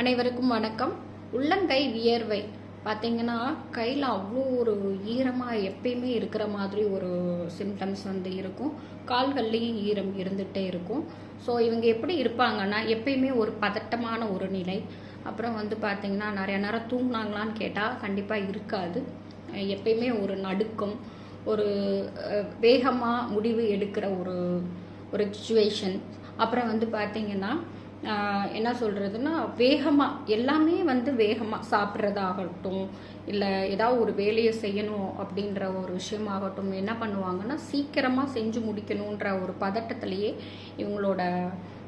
அனைவருக்கும் வணக்கம். உள்ளங்கை வியர்வை. பார்த்தீங்கன்னா கையில் அவ்வளோ ஒரு ஈரமாக எப்பயுமே இருக்கிற மாதிரி ஒரு சிம்டம்ஸ் வந்து இருக்கும். கால்கள்லேயும் ஈரம் இருந்துகிட்டே இருக்கும். ஸோ இவங்க எப்படி இருப்பாங்கன்னா எப்பயுமே ஒரு பதட்டமான ஒரு நிலை. அப்புறம் வந்து பார்த்தீங்கன்னா நிறைய நேரம் தூங்கினாங்களான்னு கேட்டால் கண்டிப்பாக இருக்காது. எப்பயுமே ஒரு நடுக்கம் ஒரு வேகமாக முடிவு எடுக்கிற ஒரு ஒரு சுச்சுவேஷன் அப்புறம் வந்து பார்த்தீங்கன்னா என்ன சொல்கிறதுன்னா வேகமாக எல்லாமே வந்து வேகமாக சாப்பிட்றதாகட்டும் இல்லை ஏதாவது ஒரு வேலையை செய்யணும் அப்படின்ற ஒரு விஷயமாகட்டும் என்ன பண்ணுவாங்கன்னா சீக்கிரமாக செஞ்சு முடிக்கணுன்ற ஒரு பதட்டத்திலேயே இவங்களோட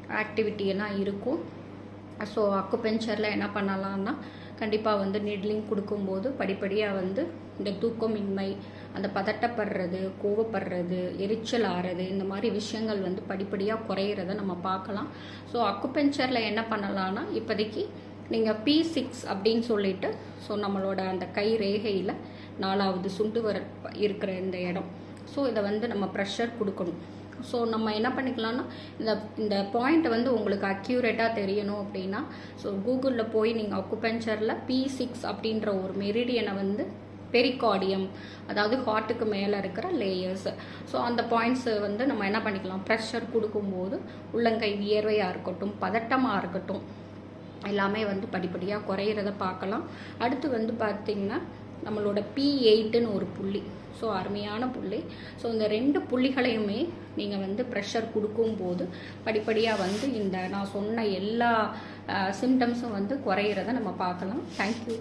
ஆக்டிவிட்டி எல்லாம் இருக்கும். ஸோ அக்குபெஞ்சரில் என்ன பண்ணலான்னா கண்டிப்பாக வந்து நிட்லிங் கொடுக்கும்போது படிப்படியாக வந்து இந்த தூக்கமின்மை அந்த பதட்டப்படுறது கோவப்படுறது எரிச்சல் ஆறது இந்த மாதிரி விஷயங்கள் வந்து படிப்படியாக குறையிறத நம்ம பார்க்கலாம். ஸோ அக்குபெஞ்சரில் என்ன பண்ணலாம்னா இப்போதைக்கு நீங்கள் பி சிக்ஸ் அப்படின்னு சொல்லிட்டு ஸோ நம்மளோட அந்த கை ரேகையில் நாலாவது சுண்டு வர இருக்கிற இந்த இடம். ஸோ இதை வந்து நம்ம ப்ரெஷர் கொடுக்கணும். ஸோ நம்ம என்ன பண்ணிக்கலாம்னா இந்த இந்த பாயிண்ட் வந்து உங்களுக்கு அக்யூரேட்டாக தெரியணும் அப்படின்னா ஸோ கூகுளில் போய் நீங்கள் அக்குபெஞ்சரில் பி சிக்ஸ் அப்படின்ற ஒரு மெரிடியனை வந்து பெரிகார்டியம் அதாவது ஹார்ட்டுக்கு மேலே இருக்கிற லேயர்ஸ் ஸோ அந்த பாயிண்ட்ஸ் வந்து நம்ம என்ன பண்ணிக்கலாம்? ப்ரெஷர் கொடுக்கும்போது உள்ளங்கை வியர்வையாக இருக்கட்டும் பதட்டமாக இருக்கட்டும் எல்லாமே வந்து படிப்படியாக குறையிறத பார்க்கலாம். அடுத்து வந்து பார்த்திங்கன்னா நம்மளோட பி எயிட்டுன்னு ஒரு புள்ளி. ஸோ அருமையான புள்ளி. ஸோ இந்த ரெண்டு புள்ளிகளையுமே நீங்கள் வந்து ப்ரெஷர் கொடுக்கும்போது படிப்படியாக வந்து இந்த நான் சொன்ன எல்லா சிம்டம்ஸும் வந்து குறையிறத நம்ம பார்க்கலாம். தேங்க்யூ